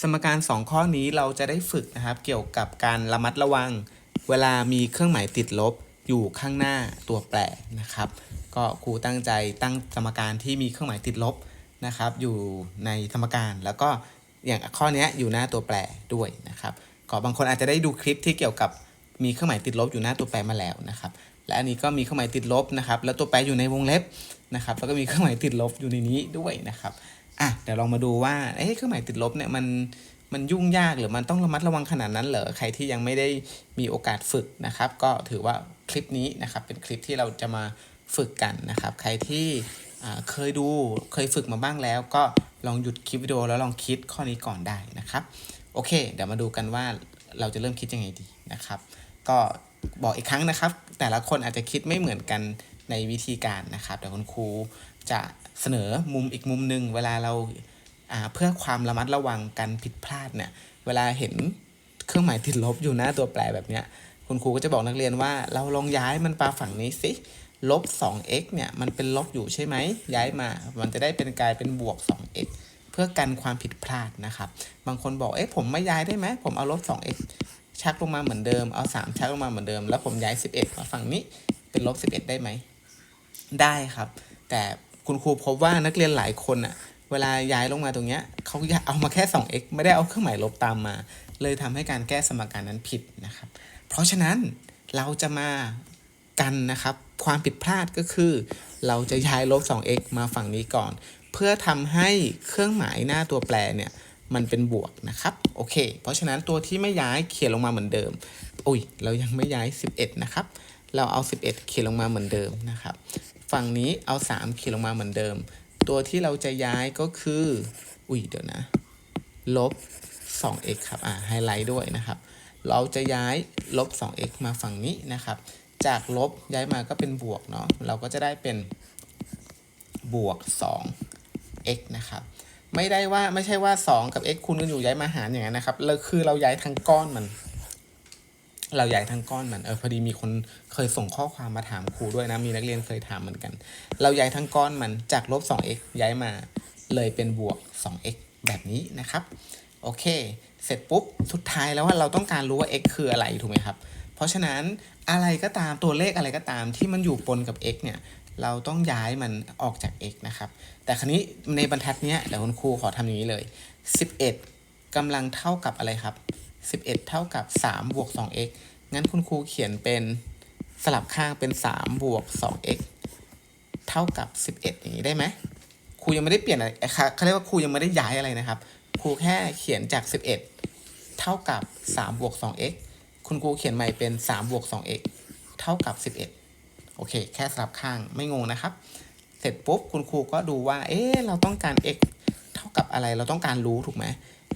สมการ 2 ข้อนี้เราจะได้ฝึกนะครับ เกี่ยวกับการระมัดระวัง เวลามีเครื่องหมายติดลบอยู่ข้างหน้าตัวแปรนะครับ ก็ครูตั้งใจตั้งสมการที่มีเครื่องหมายติดลบนะครับ อยู่ในสมการแล้วก็อย่างข้อนี้อยู่หน้าตัวแปรด้วยนะครับก็บางคนอาจจะได้ดูคลิปที่เกี่ยวกับมีเครื่องหมายติดลบอยู่หน้าตัวแปรมาแล้วนะครับ และอันนี้ก็มีเครื่องหมายติดลบนะครับ แล้วตัวแปรอยู่ในวงเล็บนะครับ แล้วก็มีเครื่องหมายติดลบอยู่ในนี้ด้วยนะครับ อะเดี๋ยวลองมาดูว่าเอ๊ะเครื่องหมายติดลบเนี่ยมันมันยุ่งยากหรือมันต้องระมัดระวังขนาดนั้นเหรอใครที่ยังไม่ได้มีโอกาสฝึกนะครับ ก็ถือว่าคลิปนี้นะครับเป็นคลิปที่เราจะมาฝึกกันนะครับ ใครที่เคยดูเคยฝึกมาบ้างแล้ว ก็ลองหยุดคลิปวิดีโอแล้วลองคิดข้อนี้ก่อนได้นะครับโอเค เดี๋ยวมาดูกันว่าเราจะเริ่มคิดยังไงดีนะครับ ก็บอกอีกครั้งนะครับ แต่ละคนอาจจะคิดไม่เหมือนกันในวิธีการนะครับแต่คุณครูจะ เสนอมุมอีกมุมหนึ่งเวลาเราาเพื่อความระมัดระวังการผิดพลาดเนี่ย เวลาเห็นเครื่องหมายติดลบอยู่หน้าตัวแปรแบบเนี้ยคุณครูก็จะบอกนักเรียนว่า เราลองย้ายมันปาฝั่งนี้สิลบ 2x เนี่ยมันเป็นลบอยู่ใช่ไหมย้ายมา มันจะได้เป็นกลายเป็นบวก 2x เพื่อกันความผิดพลาดนะครับ บางคนบอกเอ๊ะผมไม่ย้ายได้ไหมผมเอาลบ 2x ชักลงมาเหมือนเดิมเอา 3 ชักลงมาเหมือนเดิม แล้วผมย้าย 11มาฝั่งนี้เป็นลบ 11 ได้ไหม ได้ครับ แต่ คุณครูพบว่านักเรียนหลายคนอะเวลาย้ายลงมาตรงเนี้ยเขาเอามาแค่ 2x ไม่ได้เอาเครื่องหมายลบตามมา เลยทำให้การแก้สมการนั้นผิดนะครับ เพราะฉะนั้นเราจะมากันนะครับ ความผิดพลาดก็คือ เราจะย้ายลบ 2x มาฝั่งนี้ก่อน เพื่อทำให้เครื่องหมายหน้าตัวแปรเนี่ยมันเป็นบวกนะครับโอเค เพราะฉะนั้นตัวที่ไม่ย้ายเขียนลงมาเหมือนเดิมอุ้ยเรายังไม่ย้าย 11 นะครับ เราเอา 11 เขียนลงมาเหมือนเดิมนะครับ ฝั่งนี้เอา 3 ขียนลงมาเหมือนเดิม ตัวที่เราจะย้ายก็คือ อุ้ยเดี๋ยวนะ ลบ 2x ครับ อ่า ไฮไลท์ด้วยนะครับ เราจะย้ายลบ 2x มาฝั่งนี้นะครับ จากลบย้ายมาก็เป็นบวกเนาะ เราก็จะได้เป็นบวก 2x นะครับไม่ได้ว่าไม่ใช่ว่า 2 กับ x คูณกันอยู่ย้ายมาหารอย่างนั้นนะครับเราคือเราย้ายทั้งก้อนมัน เราย้ายทั้งก้อนมันเออพอดีมีคนเคยส่งข้อความมาถามครูด้วยนะ มีนักเรียนเคยถามเหมือนกัน เราย้ายทั้งก้อนมันจากลบ 2x ย้ายมาเลยเป็นบวก 2x แบบนี้นะครับ โอเค เสร็จปุ๊บ สุดท้ายแล้วว่าเราต้องการรู้ว่า x คืออะไรถูกไหมครับ เพราะฉะนั้นอะไรก็ตามตัวเลขอะไรก็ตามที่มันอยู่ปนกับ x เนี่ยเราต้องย้ายมันออกจาก x นะครับ แต่ครั้นี้ในบรรทัดนี้เดี๋ยวคุณครูขอทำอย่างนี้เลย 11กำลังเท่ากับอะไรครับ 11 เท่ากับ 3 บวก 2x งั้นคุณครูเขียนเป็นสลับข้างเป็น 3 บวก 2x เท่ากับ 11 อย่างนี้ได้ไหมครูยังไม่ได้เปลี่ยนอะไรเขาเรียกว่าครูยังไม่ได้ย้ายอะไรนะครับ ครูแค่เขียนจาก 11 เท่ากับ 3 บวก 2x คุณครูเขียนใหม่เป็น 3 บวก 2x เท่ากับ 11 โอเค แค่สลับข้างไม่งงนะครับ เสร็จปุ๊บคุณครูก็ดูว่า เอ๊ะ เราต้องการ x เท่ากับอะไร เราต้องการรู้ถูกไหม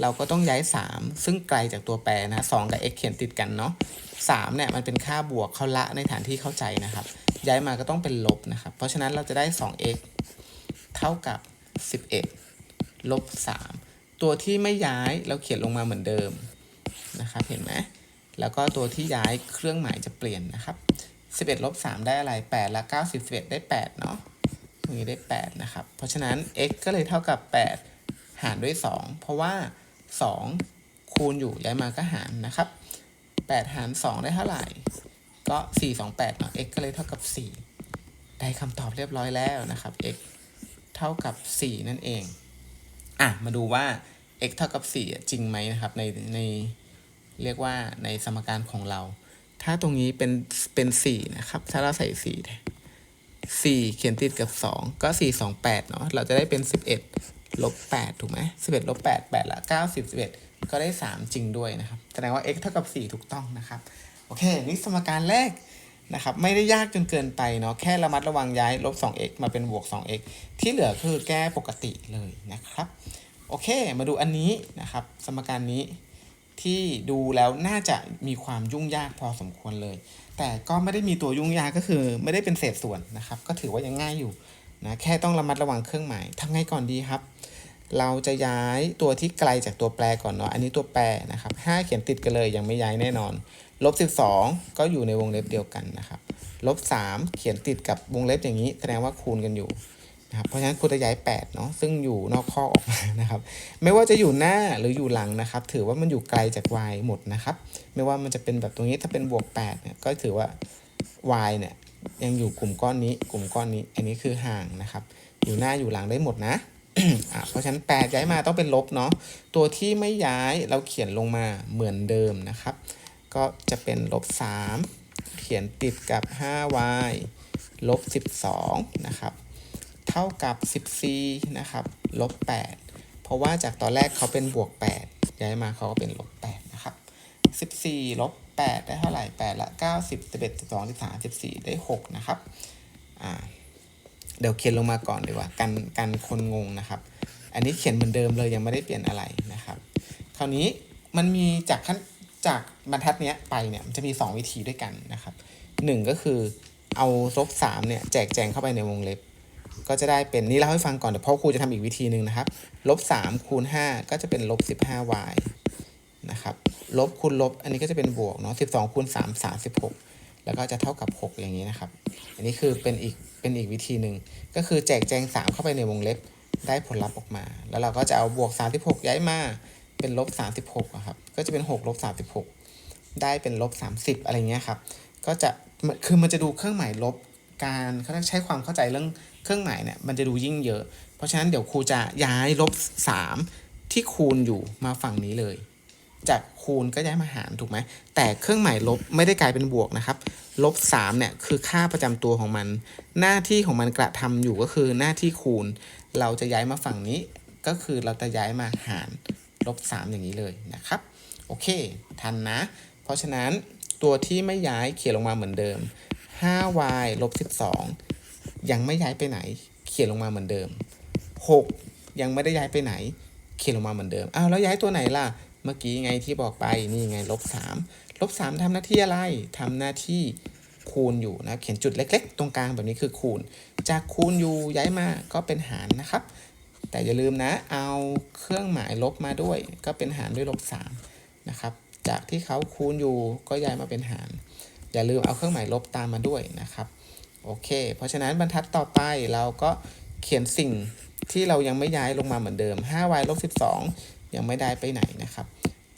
เราก็ต้องย้าย 3 ซึ่งไกลจากตัวแปรนะ2กับ x เขียนติดกันเนาะ3เนี่ยมันเป็นค่าบวกเขาละในฐานที่เข้าใจนะครับ ย้ายมาก็ต้องเป็นลบนะครับ เพราะฉะนั้นเราจะได้ 2x เท่ากับ 11 ลบ 3 ตัวที่ไม่ย้ายเราเขียนลงมาเหมือนเดิมนะครับ เห็นไหมแล้วก็ตัวที่ย้ายเครื่องหมายจะเปลี่ยนนะครับ 11ลบ3ได้อะไร 8 และ 9 11 ได้ 8 เนาะตรงนี้ได้ 8 นะครับ เพราะฉะนั้น x ก็เลยเท่ากับ 8 หารด้วย 2 เพราะว่า 2 คูณอยู่ย้ายมาก็หารนะครับ 8 หาร 2 ได้เท่าไหร่ ก็ 4 2 8เนาะ x ก็เลยเท่ากับ 4 ได้คำตอบเรียบร้อยแล้วนะครับ x เท่ากับ 4 นั่นเอง อะ มาดูว่า x เท่ากับ4อ่จริงไหมนะครับ ในในเรียกว่าในสมการของเรา ถ้าตรงนี้เป็นเป็น4นะครับ ถ้าเราใส่4 4 เขียนติดกับ 2 ก็ 4 2 8 เนาะ เราจะได้เป็น 11 ลบ8ถูกไหม11ลบ8 8ละ9 10 11 ก็ได้ 3 จริงด้วยนะครับ แสดงว่า x เท่ากับ 4 ถูกต้องนะครับ โอเค นี่สมการแรกนะครับ ไม่ได้ยากจนเกินไปเนาะ แค่ระมัดระวังย้ายลบ 2x มาเป็นบวก 2x ที่เหลือคือแก้ปกติเลยนะครับ โอเค มาดูอันนี้นะครับ สมการนี้ที่ดูแล้วน่าจะมีความยุ่งยากพอสมควรเลย แต่ก็ไม่ได้มีตัวยุ่งยากก็คือไม่ได้เป็นเศษส่วนนะครับ ก็ถือว่ายังง่ายอยู่ นะแค่ต้องระมัดระวังเครื่องหมายทำไงก่อนดีครับ เราจะย้ายตัวที่ไกลจากตัวแปรก่อนเนาะอันนี้ตัวแปรนะครับ5เขียนติดกันเลยยังไม่ย้ายแน่นอนลบ12 ก็อยู่ในวงเล็บเดียวกันนะครับลบ3เขียนติดกับวงเล็บอย่างนี้ แสดงว่าคูณกันอยู่นะครับเพราะฉะนั้นครูจะย้าย8เนาะซึ่งอยู่นอกข้อออกมานะครับ ไม่ว่าจะอยู่หน้าหรืออยู่หลังนะครับ ถือว่ามันอยู่ไกลจาก y หมดนะครับ ไม่ว่ามันจะเป็นแบบตรงนี้ถ้าเป็นบวก8เนี่ยก็ถือว่า y เนี่ย ยังอยู่กลุ่มก้อนนี้ กลุ่มก้อนนี้ อันนี้คือห่างนะครับ อยู่หน้าอยู่หลังได้หมดนะะเพราะฉะนั้น8ย้ายมาต้องเป็นลบเนาะ ตัวที่ไม่ย้ายเราเขียนลงมาเหมือนเดิมนะครับ ก็จะเป็นลบ3เขียนติดกับ 5y ลบ12นะครับ เท่ากับ 14นะครับลบ8เพราะว่าจากตอนแรกเขาเป็นบวก 8 ย้ายมาเขาก็เป็นลบ8นะครับ 14ลบ 8 ได้เท่าไหร่ 8 ละ 9 10 11 12 13 14 ได้ 6 นะครับ อ่า เดี๋ยวเขียนลงมาก่อนดีกว่า กันกันคนงงนะครับ อันนี้เขียนเหมือนเดิมเลยยังไม่ได้เปลี่ยนอะไรนะครับ คราวนี้มันมีจากขั้นจากบรรทัดเนี้ยไปเนี่ยมันจะมี 2 วิธีด้วยกันนะครับ 1 ก็คือเอาลบ3เนี่ยแจกแจงเข้าไปในวงเล็บ ก็จะได้เป็นนี่เล่าให้ฟังก่อนเดี๋ยวพ่อครูจะทำอีกวิธีหนึ่งนะครับลบ3คูณ5ก็จะเป็นลบ 15y นะครับลบคูณลบอันนี้ก็จะเป็นบวกเนาะ12คูณ3 36แล้วก็จะเท่ากับ 6 อย่างนี้นะครับ อันนี้คือเป็นอีกเป็นอีกวิธีหนึ่ง ก็คือแจกแจง 3 เข้าไปในวงเล็บได้ผลลัพธ์ออกมา แล้วเราก็จะเอาบวก 36 ย้ายมาเป็นลบ 36อะครับ ก็จะเป็น6ลบ36 ได้เป็นลบ 30 อะไรเงี้ยครับ ก็จะคือมันจะดูเครื่องหมายลบการเขาต้องใช้ความเข้าใจเรื่องเครื่องหมายเนี่ยมันจะดูยิ่งเยอะ เพราะฉะนั้นเดี๋ยวครูจะย้ายลบ 3 ที่คูณอยู่มาฝั่งนี้เลย จากคูณก็ย้ายมาหารถูกไหม แต่เครื่องหมายลบไม่ได้กลายเป็นบวกนะครับ ลบ3เนี่ยคือค่าประจำตัวของมัน หน้าที่ของมันกระทำอยู่ก็คือหน้าที่คูณ เราจะย้ายมาฝั่งนี้ ก็คือเราจะย้ายมาหารลบ3อย่างนี้เลยนะครับ โอเค ทันนะ เพราะฉะนั้นตัวที่ไม่ย้ายเขียนลงมาเหมือนเดิม 5y ลบ12 ยังไม่ย้ายไปไหน เขียนลงมาเหมือนเดิม 6 ยังไม่ได้ย้ายไปไหน เขียนลงมาเหมือนเดิม อ้าวแล้วย้ายตัวไหนล่ะ เมื่อกี้ไงที่บอกไปนี่ไงลบ3ลบ3ทำหน้าที่อะไรทำหน้าที่คูณอยู่นะเขียนจุดเล็ก ๆ ตรงกลางแบบนี้คือคูณ จากคูณอยู่ย้ายมาก็เป็นหารนะครับ แต่อย่าลืมนะเอาเครื่องหมายลบมาด้วย ก็เป็นหารด้วยลบ3นะครับจากที่เขาคูณอยู่ก็ย้ายมาเป็นหาร อย่าลืมเอาเครื่องหมายลบตามมาด้วยนะครับโอเค เพราะฉะนั้นบรรทัดต่อไปเราก็เขียนสิ่งที่เรายังไม่ย้ายลงมาเหมือนเดิม 5y ลบ12 ยังไม่ได้ไปไหนนะครับ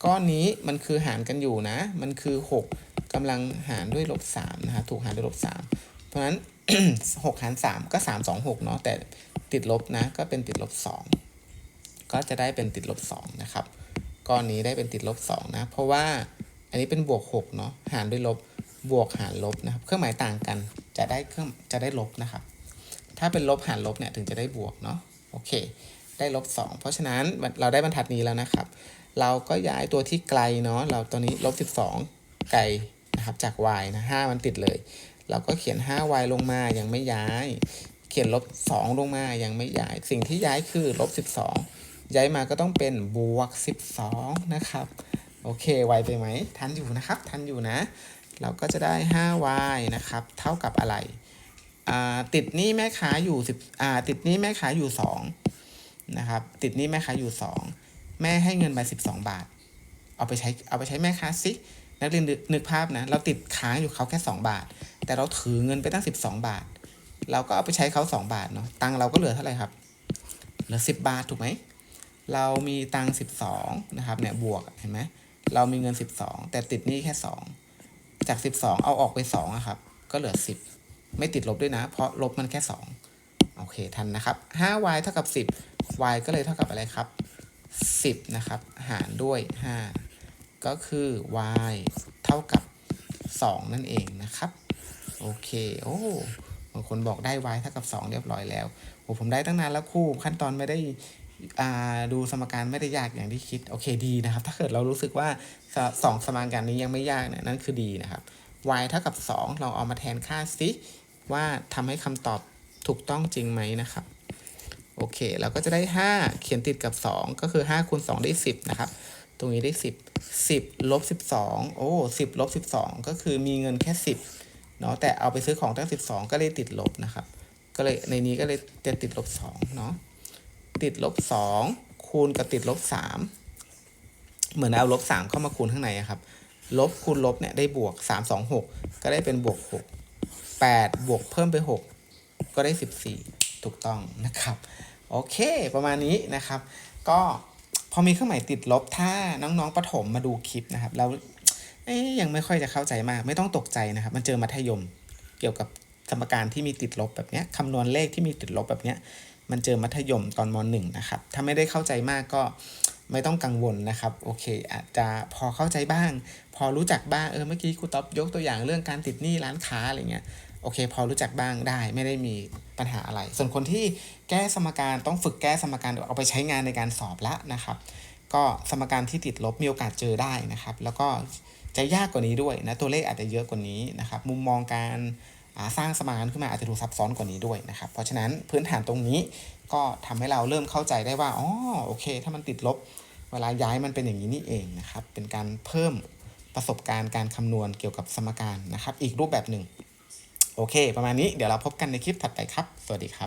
ก้อนนี้มันคือหารกันอยู่นะ มันคือ 6กำลังหารด้วยลบ3นะครับถูกหารด้วยลบ3เพราะฉะนั้น 6 หาร 3 ก็ 3 2 6 เนาะแต่ติดลบนะ ก็เป็นติดลบ 2 ก็จะได้เป็นติดลบ 2 นะครับ ก้อนนี้ได้เป็นติดลบ 2 นะ เพราะว่าอันนี้เป็นบวก 6 เนาะหารด้วยลบบวกหารลบนะครับ เครื่องหมายต่างกันจะได้เครื่องจะได้ลบนะครับ ถ้าเป็นลบหารลบเนี่ยถึงจะได้บวกเนาะโอเค ได้ลบ2เพราะฉะนั้นเราได้บรรทัดนี้แล้วนะครับ เราก็ย้ายตัวที่ไกลเนาะเราตัวนี้ลบ12 ไกลนะครับจาก y นะ5มันติดเลย เราก็เขียน 5y ลงมายังไม่ย้าย เขียนลบ 2 ลงมายังไม่ย้าย สิ่งที่ย้ายคือลบ12 ย้ายมาก็ต้องเป็นบวก 12 นะครับโอเคไวไปไหมทันอยู่นะครับทันอยู่นะ เราก็จะได้ 5y นะครับเท่ากับอะไรอ่าติดหนี้แม่ค้าอยู่10อ่าติดหนี้แม่ค้าอยู่ 2 นะครับ ติดหนี้แม่ค้าอยู่ 2 แม่ให้เงินไป12 บาท เอาไปใช้เอาไปใช้แม่ค้าสินักเรียนนึกภาพนะ เราติดค้างอยู่เขาแค่ 2 บาท แต่เราถือเงินไปตั้ง 12 บาท เราก็เอาไปใช้เขา 2 บาทเนาะตังเราก็เหลือเท่าไหร่ครับ เหลือ 10 บาทถูกไหมเรามีตังค์12นะครับเนี่ยบวกเห็นไหมเรามีเงิน12แต่ติดหนี้แค่2จาก12เอาออกไป2อะครับ ก็เหลือ10ไม่ติดลบด้วยนะ เพราะลบมันแค่2โอเคทันนะครับ 5y เท่ากับ10 y ก็เลยเท่ากับอะไรครับ 10 นะครับ หารด้วย 5 ก็คือ y เท่ากับ 2 นั่นเองนะครับ โอเค โอ้บางคนบอกได้ y เท่ากับ 2 เรียบร้อยแล้วโอ้ผมได้ตั้งนานแล้วครู่ขั้นตอนไม่ได้อ่าดูสมการไม่ได้ยากอย่างที่คิด โอเคดีนะครับ ถ้าเกิดเรารู้สึกว่าสสองสมการนี้ยังไม่ยากเนี่ยนั่นคือดีนะครับ y เท่ากับ2เราเอามาแทนค่าซิว่าทำให้คำตอบถูกต้องจริงไหมนะครับ โอเค เราก็จะได้ 5 เขียนติดกับ 2 ก็คือ5คูณ2ได้ 10 นะครับ ตรงนี้ได้ 10 10ลบ12 โอ้10ลบ12 ก็คือมีเงินแค่ 10 เนาะ แต่เอาไปซื้อของตั้ง 12 ก็เลยติดลบนะครับ ก็เลยในนี้ก็เลยจะติดลบ2เนาะ ติดลบ2คูณกับติดลบ3เหมือนเอาลบ3เข้ามาคูณข้างในครับ ลบคูณลบเนี่ยได้บวก 3 2 6 ก็ได้เป็นบวก 6 8 บวกเพิ่มไป 6 ก็ได้ 14 ถูกต้องนะครับโอเคประมาณนี้นะครับ ก็พอมีเครื่องหมายติดลบถ้าน้องๆประถมมาดูคลิปนะครับแล้วยังไม่ค่อยจะเข้าใจมาก ไม่ต้องตกใจนะครับ มันเจอมัธยมเกี่ยวกับสมการที่มีติดลบแบบนี้คำนวณเลขที่มีติดลบแบบนี้มันเจอมัธยมตอนมหนึ่งนะครับ ถ้าไม่ได้เข้าใจมากก็ไม่ต้องกังวลนะครับ โอเค อาจจะพอเข้าใจบ้าง พอรู้จักบ้าง เออ เมื่อกี้ครูต๊อบยกตัวอย่างเรื่องการติดหนี้ร้านค้าอะไรเงี้ย โอเค พอรู้จักบ้างได้ไม่ได้มีปัญหาอะไร ส่วนคนที่แก้สมการต้องฝึกแก้สมการเอาไปใช้งานในการสอบละนะครับ ก็สมการที่ติดลบมีโอกาสเจอได้นะครับ แล้วก็จะยากกว่านี้ด้วยนะตัวเลขอาจจะเยอะกว่านี้นะครับ มุมมองการสร้างสมการขึ้นมาอาจจะดูซับซ้อนกว่านี้ด้วยนะครับ เพราะฉะนั้นพื้นฐานตรงนี้ก็ทำให้เราเริ่มเข้าใจได้ว่าอ๋อโอเค ถ้ามันติดลบ เวลาย้ายมันเป็นอย่างนี้นี่เองนะครับ เป็นการเพิ่มประสบการณ์การคำนวณเกี่ยวกับสมการนะครับ อีกรูปแบบหนึ่ง โอเค ประมาณนี้เดี๋ยวเราพบกันในคลิปถัดไปครับ สวัสดีครับ